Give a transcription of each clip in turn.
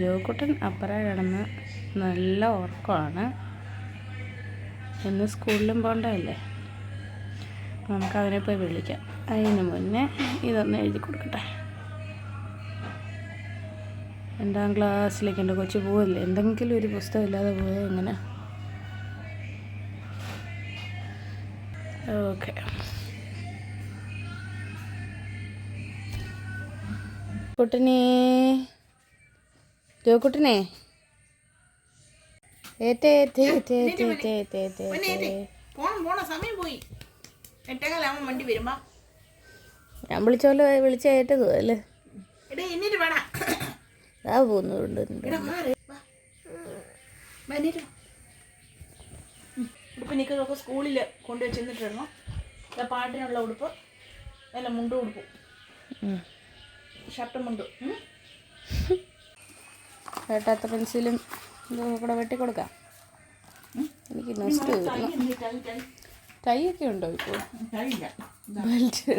ജോക്കുട്ടൻ അപ്പുറം കിടന്ന് നല്ല ഉറക്കമാണ്. ഇന്ന് സ്കൂളിലും പോകണ്ടതല്ലേ നമുക്ക് അവനെ പോയി വിളിക്കാം. അതിന് മുന്നേ ഇതൊന്ന് എഴുതി കൊടുക്കട്ടെ. രണ്ടാം ക്ലാസ്സിലേക്ക് എന്റെ കൊച്ചു പോവില്ലേ? എന്തെങ്കിലും ഒരു പുസ്തകം ഇല്ലാതെ പോയത് എങ്ങനെ ഓക്കെ. കുട്ടനെ ജോക്കുട്ടനെ? ഞാൻ വിളിച്ചോലോ വിളിച്ച ഏറ്റത് അല്ലേ? ആ പോകുന്നുണ്ട് ഉടുപ്പ് നിൽക്കുന്നതൊക്കെ സ്കൂളിൽ കൊണ്ടുപോയി ചെന്നിട്ടിടണം പാട്ടിനുള്ള ഉടുപ്പ് അല്ല മുണ്ടും ഉടുപ്പും. ഷർട്ടും മുണ്ടും. ഉം. കേട്ടാത്ത പെൻസിലും ഇതും കൂടെ വെട്ടിക്കൊടുക്കാം എനിക്ക് തൈ ടൈ ഒക്കെ ഉണ്ടോ ഇപ്പോൾ? ബെൽറ്റ്.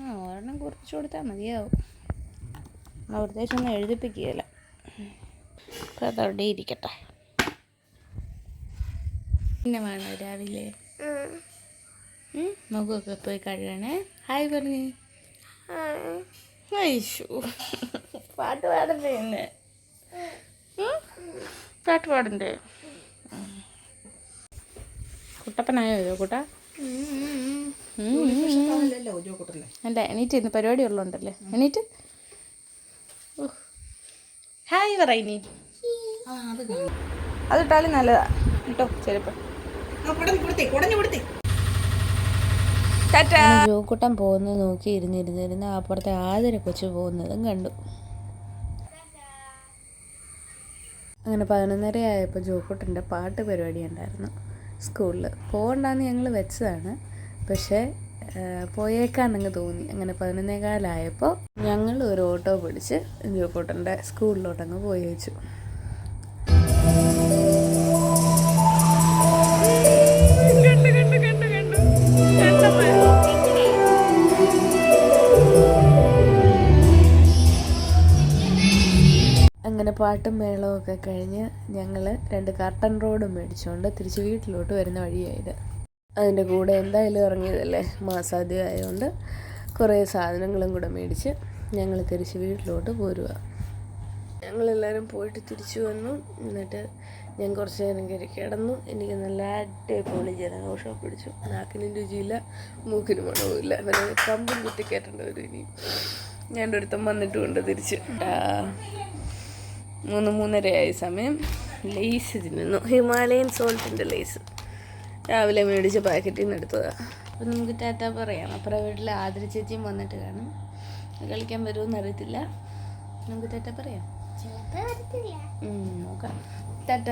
ആ ഒരെണ്ണം കുറച്ച് കൊടുത്താൽ മതിയാവും. എന്നാൽ പ്രത്യേകിച്ച് ഒന്നും എഴുതിപ്പിക്കുകയില്ല. അപ്പോൾ അതവിടെ ഇരിക്കട്ടെ. പിന്നെ വേണോ രാവിലെ? മുഖമൊക്കെ പോയി കഴുകണേ. ഹായ് പറഞ്ഞേ. ഐശോ. പാട്ട് പാടണ്ടേ എന്നെ പാട്ട് പാടണ്ടേ? കുട്ടപ്പനായോ കൂട്ട? അല്ല എണീറ്റ് ഇന്ന് പരിപാടി ഉള്ളതുണ്ടല്ലേ എണീറ്റ്? ഹായ് പറയിനി അതിട്ടാലും നല്ലതാ. കേട്ടോ ചെലപ്പോ ജോക്കുട്ടൻ പോകുന്നത് നോക്കി ഇരുന്നിരുന്നിരുന്ന് അപ്പുറത്തെ ആദര കൊച്ചു പോകുന്നതും കണ്ടു. അങ്ങനെ പതിനൊന്നര ആയപ്പോൾ ജോക്കുട്ടന്റെ പാട്ട് പരിപാടി ഉണ്ടായിരുന്നു സ്കൂളിൽ. പോകണ്ടെന്ന് ഞങ്ങൾ വെച്ചതാണ്. പക്ഷേ പോയേക്കാണെന്ന് തോന്നി. അങ്ങനെ പതിനൊന്നേകാലായപ്പോൾ ഞങ്ങൾ ഒരു ഓട്ടോ പിടിച്ച് ജോക്കോട്ടന്റെ സ്കൂളിലോട്ടങ്ങ് പോയി വെച്ചു അങ്ങനെ പാട്ടും മേളവും ഒക്കെ കഴിഞ്ഞ് ഞങ്ങൾ രണ്ട് കർട്ടൻ റോഡും മേടിച്ചുകൊണ്ട് തിരിച്ച് വീട്ടിലോട്ട് വരുന്ന വഴിയായത്. അതിന്റെ കൂടെ എന്തായാലും ഇറങ്ങിയതല്ലേ? മാസാദ്യം ആയതുകൊണ്ട് കുറേ സാധനങ്ങളും കൂടെ മേടിച്ച് ഞങ്ങൾ തിരിച്ച് വീട്ടിലോട്ട് പോരുക ഞങ്ങളെല്ലാവരും പോയിട്ട് തിരിച്ചു വന്നു. എന്നിട്ട് ഞാൻ കുറച്ച് നേരം കയറി കിടന്നു. എനിക്ക് നല്ല അടിപൊളി ജലദോഷം പിടിച്ചു. നാക്കിനും രുചിയില്ല മൂക്കിനും മണവുമില്ല. പിന്നെ കമ്പും കുത്തിക്കേറ്റേണ്ട ഒരു ഇനി. ഞാൻ ഒരുത്തം വന്നിട്ടുമുണ്ട് തിരിച്ച്. മൂന്ന് മൂന്നരയായ സമയം ലേസ് തിന്നുന്നു ഹിമാലയൻ സോൾട്ടിന്റെ ലേസ്. രാവിലെ മേടിച്ച പാക്കറ്റിൽ നിന്ന് എടുത്തതാണ് അപ്പം നമുക്ക് ടാറ്റ പറയാം. അപ്പുറം വീട്ടിൽ ആതിര ചേച്ചിയും വന്നിട്ട് കാണും. കളിക്കാൻ വരുമെന്ന് അറിയത്തില്ല. നമുക്ക് ടാറ്റ പറയാം. നോക്കാം. ടാറ്റ.